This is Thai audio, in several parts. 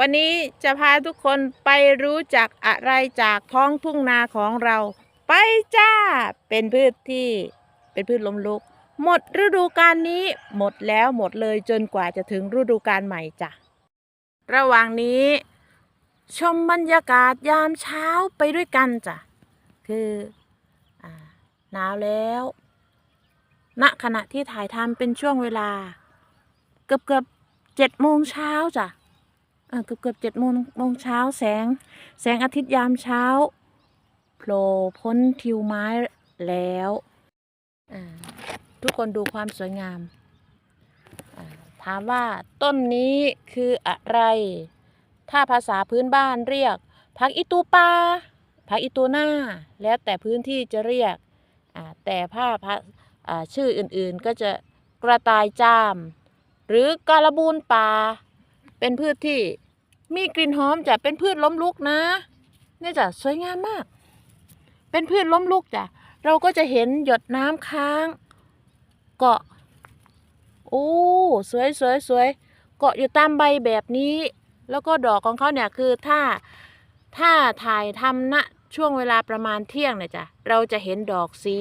วันนี้จะพาทุกคนไปรู้จักอะไรจากท้องทุ่งนาของเรา ไปจ้า เป็นพืชที่เป็นพืชล้มลุก หมดฤดูกาลนี้หมดแล้วหมดเลยจนกว่าจะถึงฤดูกาลใหม่จ้ะ ระหว่างนี้ ชมบรรยากาศยามเช้าไปด้วยกันจ้ะ คืออหนาวแล้ว ณขณะที่ถ่ายทำเป็นช่วงเวลา เกือบเกือบเจ็ดโมงเช้าจ้ะ เกือบเกือบเจ็ดโมงโมงเช้าแสง แสงอาทิตย์ยามเช้าโผล่พ้นทิวไม้แล้วทุกคนดูความสวยงามถามว่าต้นนี้คืออะไร ถ้าภาษาพื้นบ้านเรียกผักอีตูปาผักอีตูหน้า แล้วแต่พื้นที่จะเรียก แต่ผ้าพชื่ออื่นๆก็จะกระต่ายจาม หรือการบูนป่า เป็นพืชที่มีกลิ่นหอมจ้ะเป็นพืชล้มลุกนะเนี่ยจ้ะสวยงามมาก เป็นพืชล้มลุกจ้ะเราก็จะเห็นหยดน้ำค้าง เกาะโอ้สวยสวยสวยเกาะอยู่ตามใบแบบนี้ แล้วก็ดอกของเขาเนี่ยคือถ้าถ้าถ่ายทำณช่วงเวลาประมาณเที่ยงเนี่ยจ้ะเราจะเห็นดอกสี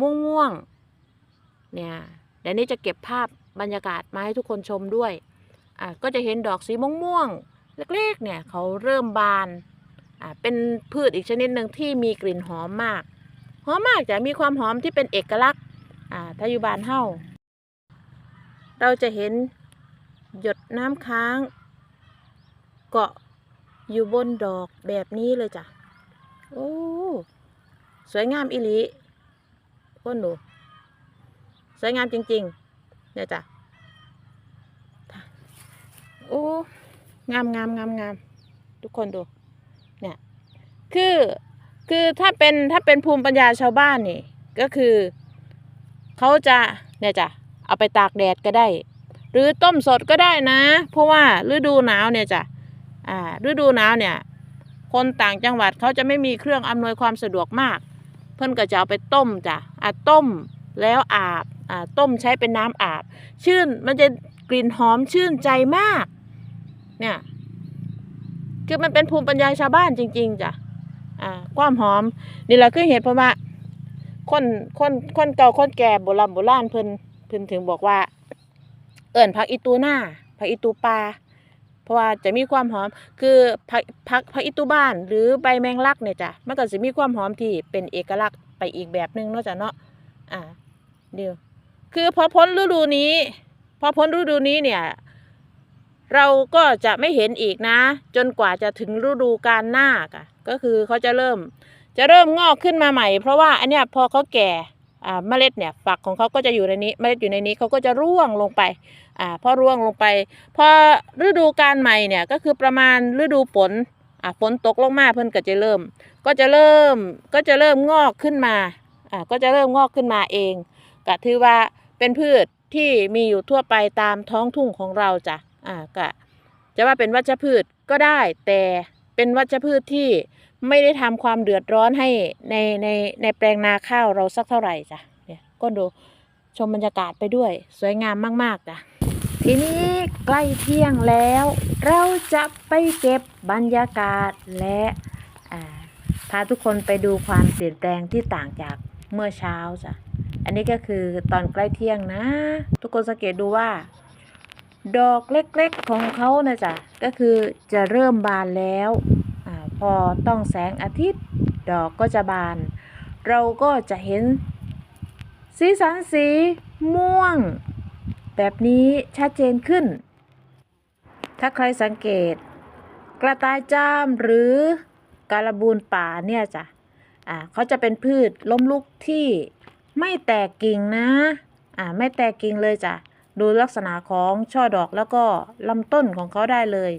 ม่วงม่วงเนี่ยเดี๋ยวนี้จะเก็บภาพบรรยากาศมาให้ทุกคนชมด้วย อะก็จะเห็นดอกสีม่วงวงๆเล็กๆเนี่ยเขาเริ่มบานอะเป็นพืชอีกชนิดหนึ่งที่มีกลิ่นหอมมาก หอมมากจะมีความหอมที่เป็นเอกลักษณ์อ่าถ้าอยู่บานเฮาเราจะเห็นหยดน้ำค้าง เกาะอยู่บนดอกแบบนี้เลยจ้ะ โอ้ สวยงามอิลิคนดู สวยงามจริงๆ เนี่ยจ้ะ โอ้งามงามงามงามทุกคนดูเนี่ยคือคือถ้าเป็นถ้าเป็นภูมิปัญญาชาวบ้านนี่ ก็คือเขาจะเนี่ยจ้ะเอาไปตากแดดก็ได้ หรือต้มสดก็ได้นะ เพราะว่าฤดูหนาวเนี่ยจ้ะอ่าฤดูหนาวเนี่ย คนต่างจังหวัดเขาจะไม่มีเครื่องอำนวยความสะดวกมาก เพื่อนก็จะเอาไปต้มจ้ะอ่าต้มแล้วอาบอ่าต้มใช้เป็นน้ำอาบ ชื่นมันจะกลิ่นหอมชื่นใจมาก เนี่ย คือมันเป็นภูมิปัญญาชาวบ้านจริง ๆจ้ะอ่าความหอม นี่แหละคือเหตุเพราะว่าคนคนคนเก่าคนแก่โบราณโบราณเพิ่นเพิ่นถึงบอกว่า เอิ่นผักอีตูหน้าผักอีตูปลาเพราะว่าจะมีความหอมคือผักผักผักอิตูบ้าน หรือใบแมงลักเนี่ยจ้ะมันก็จะมีความหอมที่เป็นเอกลักษณ์ไปอีกแบบหนึงนาะจ้ะเนาะอ่าเดียวคือพอพ้นฤดูนี้ พอพ้นฤดูนี้เนี่ย เราก็จะไม่เห็นอีกนะ จนกว่าจะถึงฤดูกาลหน้าก่ะก็คือเขาจะเริ่ม จะเริ่มงอกขึ้นมาใหม่ เพราะว่าอันเนี้ยพอเขาแก่อ่าเมล็ดเนี่ยฝักของเขาก็จะอยู่ในนี้เมล็ดอยู่ในนี้เขาก็จะร่วงลงไปอ่าพอร่วงลงไปพอฤดูกาลใหม่เนี่ยก็คือประมาณฤดูฝนอ่าฝนตกลงมาเพิ่นก็จะเริ่ม ก็จะเริ่มก็จะเริ่มงอกขึ้นมาอ่าก็จะเริ่มงอกขึ้นมาเองก็ถือว่าเป็นพืชที่มีอยู่ทั่วไปตามท้องทุ่งของเราจ้ะ อ่าก็จะว่าเป็นวัชพืชก็ได้ แต่เป็นวัชพืชที่ไม่ได้ทำความเดือดร้อนให้ในในในแปลงนาข้าวเราสักเท่าไหร่จ้ะเนี่ยก็ดูชมบรรยากาศไปด้วย สวยงามมาก ๆจ้ะทีนี้ใกล้เที่ยงแล้ว เราจะไปเก็บบรรยากาศและพาทุกคนไปดูความเปลี่ยนแปลงที่ต่างจากเมื่อเช้าจ้ะอันนี้ก็คือตอนใกล้เที่ยงนะ ทุกคนสังเกตดูว่า ดอกเล็กๆของเขานะจ๊ะก็คือจะเริ่มบานแล้วอพอต้องแสงอาทิตย์ ดอกก็จะบาน เราก็จะเห็น สีสันสีม่วง แบบนี้ชัดเจนขึ้น ถ้าใครสังเกต กระต่ายจ้ามหรือการบูนป่าเนี่ยจ้ะอ่าเขาจะเป็นพืชล้มลุกที่ไม่แตกกิ่งนะอ่าไม่แตกกิ่งเลยจ้ะ ดูลักษณะของช่อดอกแล้วก็ลำต้นของเขาได้เลย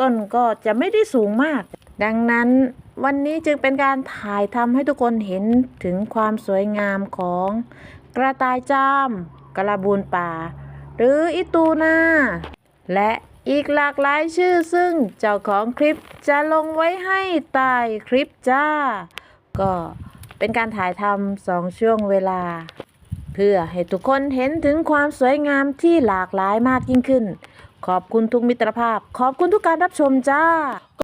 ต้นก็จะไม่ได้สูงมาก ดังนั้นวันนี้จึงเป็นการถ่ายทำให้ทุกคนเห็นถึงความสวยงามของกระต่ายจ้าม กระบูนป่า หรืออิตูนาและอีกหลากหลายชื่อซึ่งเจ้าของคลิปจะลงไว้ให้ใต้คลิปจ้า ก็เป็นการถ่ายทำสองช่วงเวลา เพื่อให้ทุกคนเห็นถึงความสวยงามที่หลากหลายมากยิ่งขึ้น ขอบคุณทุกมิตรภาพ ขอบคุณทุกการรับชมจ้า